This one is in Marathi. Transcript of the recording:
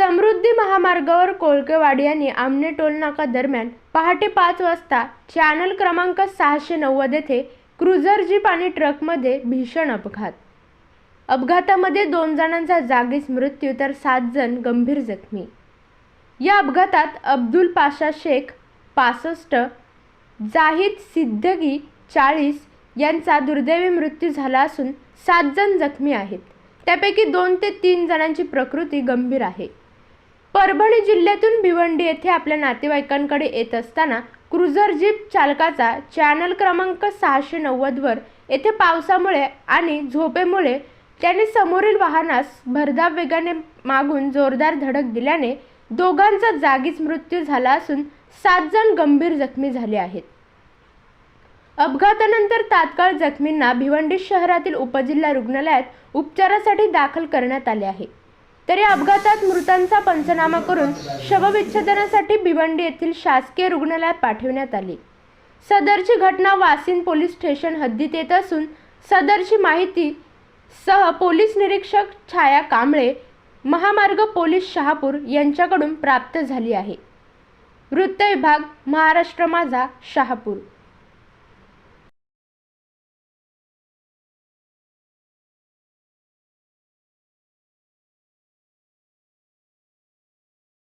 समृद्धी महामार्गावर कोळकेवाडी आणि आमने टोलनाका दरम्यान पहाटे पाच वाजता चॅनल क्रमांक सहाशे नव्वद येथे क्रुझर जीप आणि ट्रकमध्ये भीषण अपघात. अपघातामध्ये दोन जणांचा जागीच मृत्यू तर सात जण गंभीर जखमी. या अपघातात अब्दुल पाशा शेख पासष्ट जाहीद सिद्दगी चाळीस यांचा दुर्दैवी मृत्यू झाला असून सात जण जखमी आहेत. त्यापैकी दोन ते तीन जणांची प्रकृती गंभीर आहे. परभणी जिल्ह्यातून भिवंडी येथे आपल्या नातेवाईकांकडे येत असताना क्रुझर जीप चालकाचा चॅनल क्रमांक सहाशे नव्वदवर येथे पावसामुळे आणि झोपेमुळे त्याने समोरील वाहनास भरधाव वेगाने मागून जोरदार धडक दिल्याने दोघांचा जागीच मृत्यू झाला असून सात जण गंभीर जखमी झाले आहेत. अपघातानंतर तात्काळ जखमींना भिवंडी शहरातील उपजिल्हा रुग्णालयात उपचारासाठी दाखल करण्यात आले आहे. तर या अपघातात मृतांचा पंचनामा करून शवविच्छेदनासाठी भिवंडी येथील शासकीय रुग्णालयात पाठवण्यात आली. सदरची घटना वासिन पोलीस स्टेशन हद्दीत येत असून सदरची माहिती सह पोलीस निरीक्षक छाया कांबळे महामार्ग पोलीस शहापूर यांच्याकडून प्राप्त झाली आहे. वृत्त विभाग महाराष्ट्र माझा शहापूर.